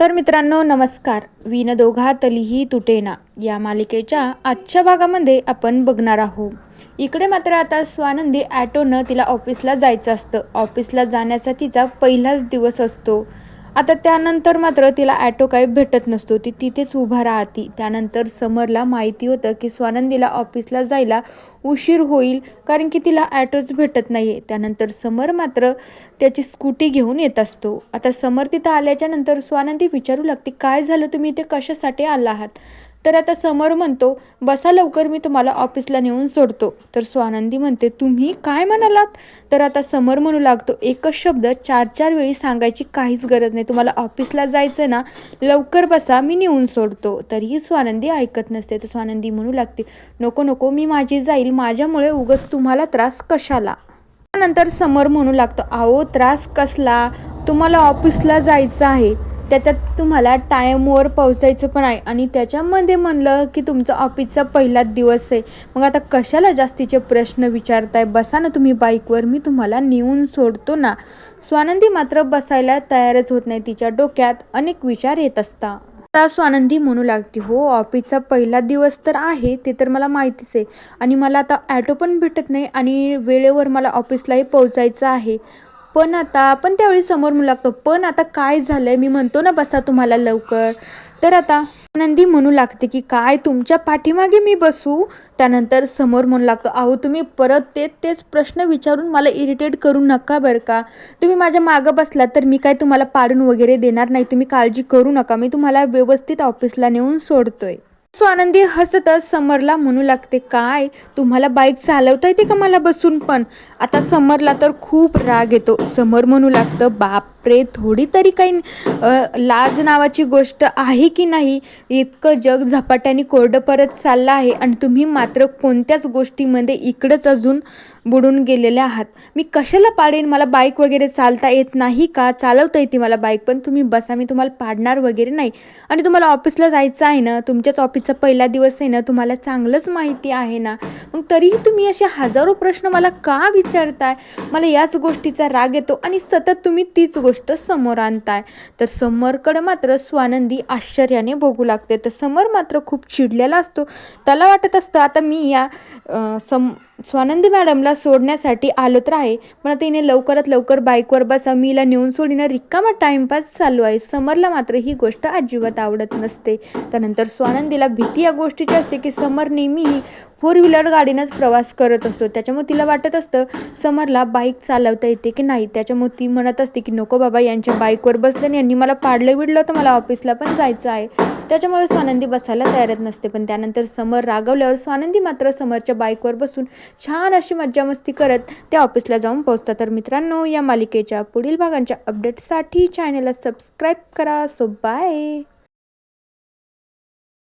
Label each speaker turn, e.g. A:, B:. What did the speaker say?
A: तर मित्रांनो नमस्कार. विन दोघा तलीही तुटेना. या मालिकेच्या आजच्या भागामध्ये आपण बघणार आहोत. इकडे मात्र आता स्वानंदी ॲटोनं तिला ऑफिसला जायचं असतं. ऑफिसला जाण्याचा तिचा पहिलाच दिवस असतो. आता त्यानंतर मात्र तिला ॲटो काही भेटत नसतो. ती तिथेच उभा राहती. त्यानंतर समरला माहिती होतं की स्वानंदीला ऑफिसला जायला उशीर होईल कारण की तिला ॲटोच भेटत नाही आहे त्यानंतर समर मात्र त्याची स्कूटी घेऊन येत असतो. आता समर तिथं आल्याच्यानंतर स्वानंदी विचारू लागते काय झालं? तुम्ही इथे कशासाठी आला आहात? तर आता समर म्हणतो बसा लवकर मी तुम्हाला ऑफिसला नेऊन सोडतो. तर स्वानंदी म्हणते तुम्ही काय म्हणालात? तर आता समर म्हणू लागतो एकच शब्द चार चार वेळी सांगायची काहीच गरज नाही. तुम्हाला ऑफिसला जायचं ना लवकर बसा मी नेऊन सोडतो. तरीही स्वानंदी ऐकत नसते. तर स्वानंदी म्हणू लागते नको नको मी माझी जाईल. माझ्यामुळे उगत तुम्हाला त्रास कशाला? त्यानंतर समर म्हणू लागतो आहो त्रास कसला? तुम्हाला ऑफिसला जायचं आहे. त्याच्यात तुम्हाला टाईमवर पोहोचायचं पण आहे. आणि त्याच्यामध्ये म्हणलं की तुमचा ऑफिसचा पहिलाच दिवस आहे. मग आता कशाला जास्तीचे प्रश्न विचारताय? बसा ना तुम्ही बाईकवर मी तुम्हाला नेऊन सोडतो ना. स्वानंदी मात्र बसायला तयारच होत नाही. तिच्या डोक्यात अनेक विचार येत असता. आता स्वानंदी म्हणू लागते हो ऑफिसचा पहिला दिवस तर आहे. ते तर मला माहितीच आहे. आणि मला आता ॲटो पण भेटत नाही आणि वेळेवर मला ऑफिसलाही पोहोचायचं आहे. पण आता पण त्यावेळी समोर म्हणू लागतो पण आता काय झालंय? मी म्हणतो ना बसा तुम्हाला लवकर. तर आता नंदी म्हणू लागते की काय तुमच्या पाठीमागे मी बसू? त्यानंतर समोर म्हणू लागतो अहो तुम्ही परत ते तेच प्रश्न विचारून मला इरिटेट करू नका बरं का? तुम्ही माझ्या मागं बसला तर मी काय तुम्हाला पाडून वगैरे देणार नाही? तुम्ही काळजी करू नका. मी तुम्हाला व्यवस्थित ऑफिसला नेऊन सोडतोय. सो आनंदी हसतच समरला म्हणू लागते काय? तुम्हाला बाईक चालवता येते का मला बसून पण? आता समरला तर खूप राग येतो. समर म्हणू लागतं बाप बापरे थोडी तरी काही लाज नावाची गोष्ट आहे की नाही? इतकं जग झपाट्याने कोरडं परत चाललं आहे आणि तुम्ही मात्र कोणत्याच गोष्टीमध्ये इकडंच अजून बुडून गेलेले आहात. मी कशाला पाडेन? मला बाईक वगैरे चालता येत नाही का? चालवता येते मला बाईक पण तुम्ही बसा मी तुम्हाला पाडणार वगैरे नाही. आणि तुम्हाला ऑफिसला जायचं आहे ना तुमच्याच ऑफिसचा पहिला दिवस आहे ना तुम्हाला चांगलंच माहिती आहे ना. मग तरीही तुम्ही असे हजारो प्रश्न मला का विचारताय? मला याच गोष्टीचा राग येतो आणि सतत तुम्ही तीच गोष्ट समोर आणताय. तर समरकडे मात्र स्वानंदी आश्चर्याने बघू लागते. तर समर मात्र खूप चिडलेला असतो. त्याला वाटत असतं आता मी या सम स्वानंदी मॅडमला सोडण्यासाठी आलो तर आहे पण आता लवकरात लवकर बाईकवर बसा मी हिला नेऊन सोडीनं. रिकामा टाईमपास चालू आहे. समरला मात्र ही गोष्ट अजिबात आवडत नसते. त्यानंतर स्वानंदीला भीती या गोष्टीची असते की समर नेहमीही फोर व्हीलर गाडीनंच प्रवास करत असतो. त्याच्यामुळे तिला वाटत असतं समरला बाईक चालवता येते की नाही? त्याच्यामुळे ती म्हणत असते की नको बाबा यांच्या बाईकवर बसलं आणि यांनी मला पाडलं विडलं तर मला ऑफिसला पण जायचं आहे. त्याच्यामुळे स्वानंदी बसायला तयारच नसते. पण त्यानंतर समर रागवल्यावर स्वानंदी मात्र समरच्या बाईकवर बसून छान अशी मज्जा मस्ती करत त्या ऑफिसला जाऊन पोहोचतात. तर मित्रांनो या मालिकेच्या पुढील भागांच्या अपडेट्ससाठी चॅनलला सबस्क्राईब करा. So bye